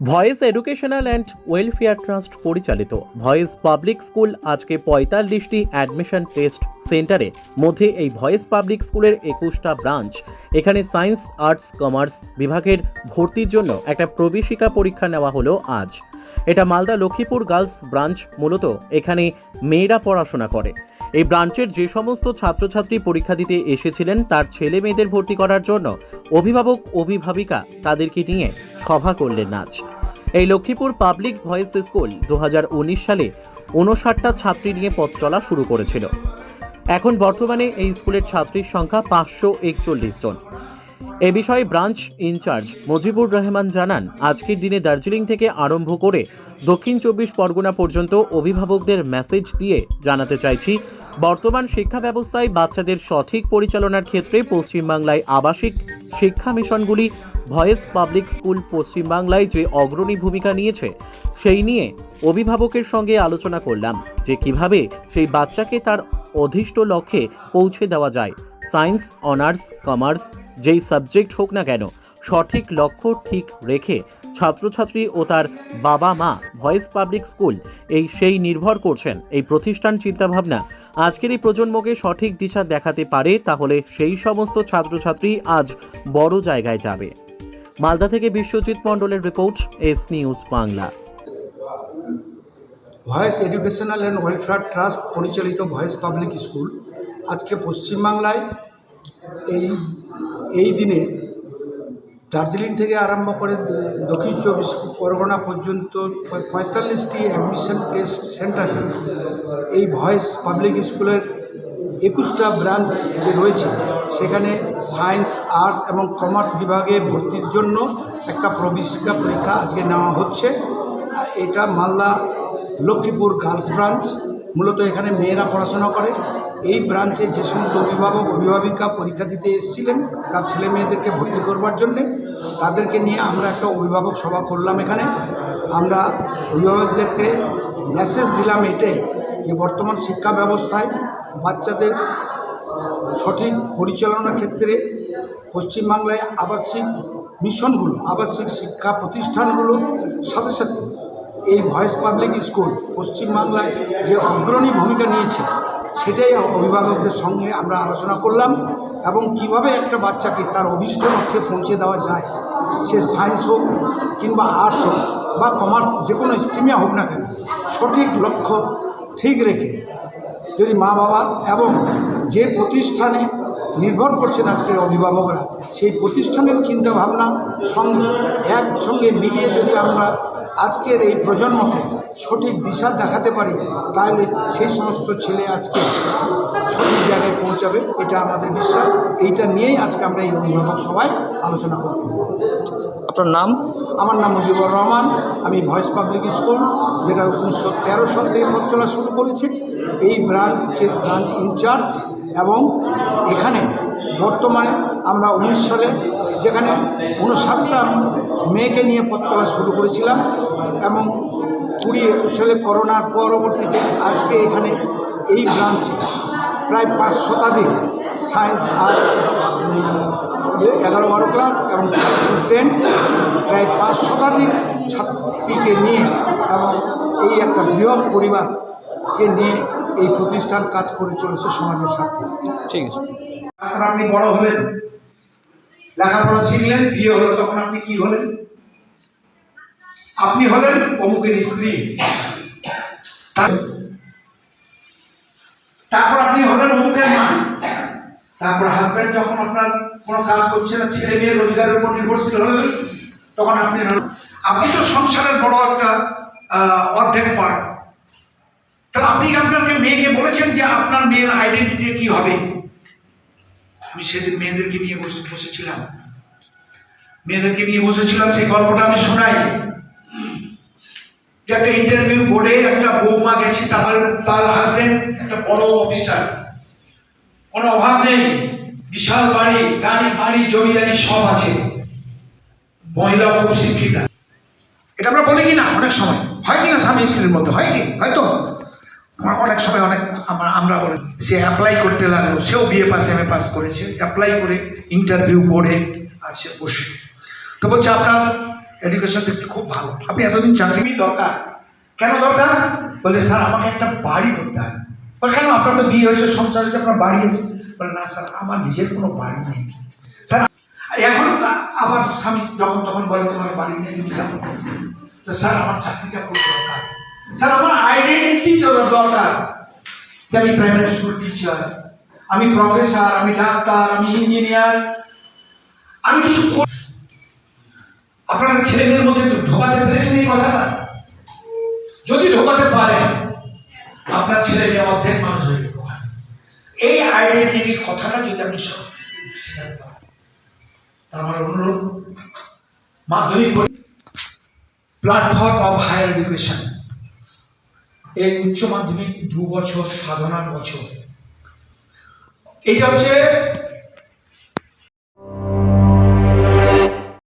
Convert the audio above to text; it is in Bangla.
Voice educational and welfare trust পরিচালিত ভয়েস পাবলিক স্কুল আজকে পঁয়তাল্লিশটি অ্যাডমিশন টেস্ট সেন্টারে মধ্যে এই ভয়েস পাবলিক স্কুলের একুশটা ব্রাঞ্চ। এখানে সায়েন্স, আর্টস, কমার্স বিভাগের ভর্তির জন্য একটা প্রবেশিকা পরীক্ষা নেওয়া হলো আজ। এটা মালদা লক্ষ্মীপুর গার্লস ব্রাঞ্চ মূলত এখানে মেয়েরা পড়াশোনা করে। এই ব্রাঞ্চের যে সমস্ত ছাত্রছাত্রী পরীক্ষা দিতে এসেছিলেন, তার ছেলে মেয়েদের ভর্তি করার জন্য অভিভাবক, অভিভাবিকা তাদেরকে নিয়ে সভা করলেন নাচ এই লক্ষ্মীপুর পাবলিক ভয়েস স্কুল দু হাজার উনিশ সালে উনষাটটা ছাত্রী নিয়ে পথ চলা শুরু করেছিল। এখন বর্তমানে এই স্কুলের ছাত্রীর সংখ্যা পাঁচশো একচল্লিশ জন। এ বিষয়ে ব্রাঞ্চ ইনচার্জ মুজিবুর রহমান জানান, আজকের দিনে দার্জিলিং থেকে আরম্ভ করে দক্ষিণ চব্বিশ পরগনা পর্যন্ত অভিভাবকদের মেসেজ দিয়ে জানাতে চাইছি, বর্তমান শিক্ষা ব্যবস্থায় বাচ্চাদের সঠিক পরিচালনার ক্ষেত্রে পশ্চিমবাংলায় আবাসিক শিক্ষা মিশনগুলি ভয়েস পাবলিক স্কুল পশ্চিমবাংলায় যে অগ্রণী ভূমিকা নিয়েছে, সেই নিয়ে অভিভাবকের সঙ্গে আলোচনা করলাম যে কীভাবে সেই বাচ্চাকে তার অধিষ্ঠ লক্ষ্যে পৌঁছে দেওয়া যায়। সায়েন্স, অনার্স, কমার্স যেই সাবজেক্ট হোক না কেন, সঠিক লক্ষ্য ঠিক রেখে ছাত্রছাত্রী ও তার বাবা মা ভয়েস পাবলিক স্কুল এই সেই নির্ভর করছেন এই প্রতিষ্ঠান চিন্তাভাবনা। আজকের এই প্রজন্মকে সঠিক দিশা দেখাতে পারে, তাহলে সেই সমস্ত ছাত্রছাত্রী আজ বড় জায়গায় যাবে। মালদা থেকে বিশ্বজিৎ মণ্ডলের report, S news Bangla. Voice educational and welfare trust পরিচালিত ভয়েস পাবলিক স্কুল। আজকে পশ্চিমবাংলায় এই এই দিনে দার্জিলিং থেকে আরম্ভ করে দক্ষিণ চব্বিশ পরগনা পর্যন্ত পঁয়তাল্লিশটি অ্যাডমিশন টেস্ট সেন্টারে এই ভয়েস পাবলিক স্কুলের একুশটা ব্রাঞ্চ যে রয়েছে, সেখানে সায়েন্স আর্টস এবং কমার্স বিভাগে ভর্তির জন্য একটা প্রবেশিকা পরীক্ষা আজকে নেওয়া হচ্ছে। এটা মালদা লক্ষ্মীপুর গার্লস ব্রাঞ্চ মূলত এখানে মেয়েরা পড়াশোনা করে। এই ব্রাঞ্চে যে সমস্ত অভিভাবক, অভিভাবিকা পরীক্ষা দিতে এসেছিলেন, তার ছেলে মেয়েদেরকে ভর্তি করবার জন্যে, তাদেরকে নিয়ে আমরা একটা অভিভাবক সভা করলাম এখানে। আমরা অভিভাবকদেরকে মেসেজ দিলাম এটাই যে বর্তমান শিক্ষা ব্যবস্থায় বাচ্চাদের সঠিক পরিচালনার ক্ষেত্রে পশ্চিমবাংলায় আবাসিক মিশনগুলো, আবাসিক শিক্ষা প্রতিষ্ঠানগুলো সাথে সাথে এই ভয়েস পাবলিক স্কুল পশ্চিমবাংলায় যে অগ্রণী ভূমিকা নিয়েছে, সেটাই অভিভাবকদের সঙ্গে আমরা আলোচনা করলাম এবং কীভাবে একটা বাচ্চাকে তার অভীষ্ট লক্ষ্যে পৌঁছে দেওয়া যায়, সে সায়েন্স হোক কিংবা আর্টস হোক বা কমার্স যে কোনো স্ট্রিমে হোক না কেন, সঠিক লক্ষ্য ঠিক রেখে যদি মা বাবা এবং যে প্রতিষ্ঠানে নির্ভর করছেন আজকের অভিভাবকরা, সেই প্রতিষ্ঠানের চিন্তাভাবনা সঙ্গে একসঙ্গে মিলিয়ে যদি আমরা আজকের এই প্রজন্মকে সঠিক দিশা দেখাতে পারি তাহলে সেই সমস্ত ছেলে আজকে সঠিক জায়গায় পৌঁছাবে এটা আমাদের বিশ্বাস। এইটা নিয়েই আজকে আমরা এই অভিভাবক সবাই আলোচনা করব। আপনার নাম? আমার নাম মুজিবুর রহমান। আমি ভয়েস পাবলিক স্কুল যেটা উনিশশো তেরো সাল থেকে পথ চলা শুরু করেছে। এই ব্রাঞ্চের ব্রাঞ্চ ইনচার্জ এবং এখানে বর্তমানে আমরা উনিশ সালে যেখানে উনষাটটা মেয়েকে নিয়ে পথ চলা শুরু করেছিলাম এবং কুড়ি একুশ সালে করোনার পরবর্তীতে আজকে এখানে এই ব্রাঞ্চে প্রায় পাঁচ শতাধিক সায়েন্স আর্টস এগারো বারো ক্লাস এবং টেন প্রায় পাঁচ শতাধিক ছাত্রীকে নিয়ে এবং এই একটা বৃহৎ পরিবারকে নিয়ে এই প্রতিষ্ঠান কাজ করে চলেছে সমাজের স্বার্থে ঠিক আছে। তারপর আপনি বড় হলেন। লেখাপড়া শিখলেন, বিয়ে হলো, তখন আপনি কি হলেন? আপনি হলেন অমুকের স্ত্রী। তারপর আপনি হলেন অমুকের মা। তারপর হাজব্যান্ড যখন আপনার কোনো কাজ করছে না, ছেলে মেয়ে রোজগারের উপর নির্ভরশীল হলেন, তখন আপনি আপনি তো সংসারের বড় একটা অর্ধেক পার্ট তাহলে আপনি আপনাকে মেয়েকে বলেছেন যে আপনার মেয়ের আইডেন্টিটি কি হবে? আমি সেদিন মেয়েদেরকে নিয়ে বসে বসেছিলাম। মেয়েদেরকে নিয়ে বসেছিলাম, সেই গল্পটা আমি শোনাই। যে একটা ইন্টারভিউ বোর্ডে একটা বৌমা গেছে তারপর তার হাজবেন্ড একটা বড় অফিসার কোনো অভাব নেই, বিশাল বাড়ি গাড়ি বাড়ি, জমিদারি সব আছে। মহিলা খুব শিক্ষিতা এটা আমরা বলি কি না অনেক সময়। হয় কি না স্বামী স্ত্রীর মধ্যে? হয় কি? হয়তো। আমার অনেক সময় অনেক আমরা আমরা বলি, সে অ্যাপ্লাই করতে লাগল, সেও BA pass M A pass করেছে অ্যাপ্লাই করে ইন্টারভিউ করে আছে বসে তো বলছে, আপনার এডুকেশন দেখছি খুব ভালো। আপনি এতদিন চাকরি দরকার। কেন দরকার? বলে স্যার, আমাকে একটা বাড়ি করতে হবে বলে, কেন? আপনার তো বিয়ে হয়েছে, সংসার হয়েছে, আপনার বাড়ি আছে। বলে, না স্যার, আমার নিজের কোনো বাড়ি নেই। স্যার এখন আবার স্বামী যখন তখন বলে, তোমার বাড়ি নেই, তুমি যাব তো স্যার, আমার চাকরিটা খুব দরকার। স্যার, আমার আইডেন্টিটি দরকার যে আমি প্রাইমারি স্কুল টিচার আমি প্রফেসর আমি ডাক্তার, আমি ইঞ্জিনিয়ার আমি কিছু আপনারা ছেলে মেয়ের মধ্যে একটু ঢোকাতে পেরেছেন এই কথাটা? যদি ঢোকাতে পারেন, আপনার ছেলে মেয়ে অর্ধেক মানুষ হয়ে যেতে পারে। এই আইডেন্টিটির কথাটা যদি আপনি আমার অনুরোধ, মাধ্যমিক প্ল্যাটফর্ম অফ হায়ার এডুকেশন এই উচ্চ মাধ্যমিক দু বছর সাধনার বছর। এটা হচ্ছে